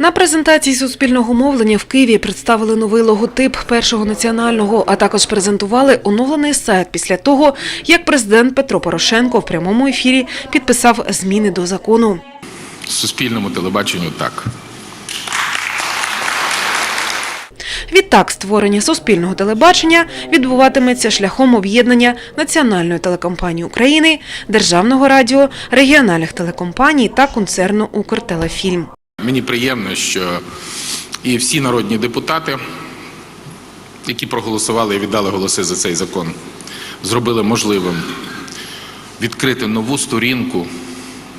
На презентації суспільного мовлення в Києві представили новий логотип першого національного, а також презентували оновлений сайт після того, як президент Петро Порошенко в прямому ефірі підписав зміни до закону. Суспільному телебаченню так. Відтак, створення суспільного телебачення відбуватиметься шляхом об'єднання Національної телекомпанії України, Державного радіо, регіональних телекомпаній та концерну Укртелефільм. Мені приємно, що і всі народні депутати, які проголосували і віддали голоси за цей закон, зробили можливим відкрити нову сторінку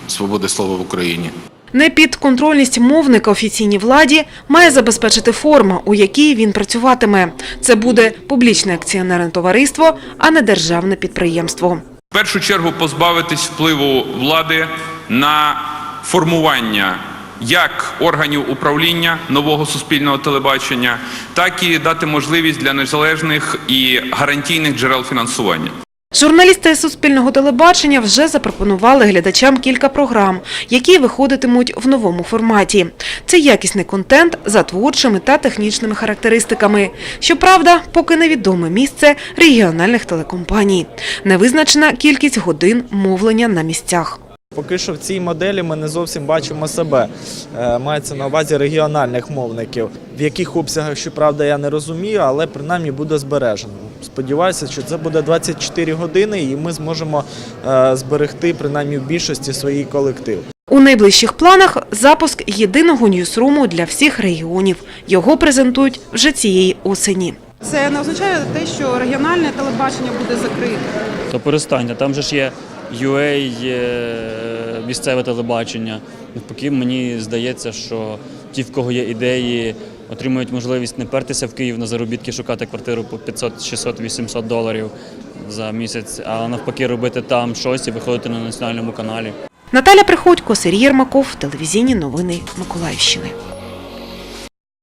свободи слова в Україні. Непідконтрольність мовника офіційній владі має забезпечити форма, у якій він працюватиме. Це буде публічне акціонерне товариство, а не державне підприємство. В першу чергу позбавитись впливу влади на формування як органів управління нового суспільного телебачення, так і дати можливість для незалежних і гарантійних джерел фінансування. Журналісти Суспільного телебачення вже запропонували глядачам кілька програм, які виходитимуть в новому форматі. Це якісний контент за творчими та технічними характеристиками. Щоправда, поки невідоме місце регіональних телекомпаній. Невизначена кількість годин мовлення на місцях. Поки що в цій моделі ми не зовсім бачимо себе. Е, Мається на увазі регіональних мовників. В яких обсягах, щоправда, я не розумію, але принаймні буде збережено. Сподіваюся, що це буде 24 години, і ми зможемо е, зберегти принаймні в більшості свій колектив. У найближчих планах запуск єдиного ньюсруму для всіх регіонів. Його презентують вже цієї осені. Це не означає те, що регіональне телебачення буде закрите. то перестаньте. Там же ж є UA, місцеве телебачення. Навпаки, мені здається, що ті, в кого є ідеї, отримують можливість не пертися в Київ на заробітки, шукати квартиру по 500, 600, 800 доларів за місяць, а навпаки робити там щось і виходити на національному каналі. Наталя Приходько, Сергій Єрмаков, телевізійні новини Миколаївщини.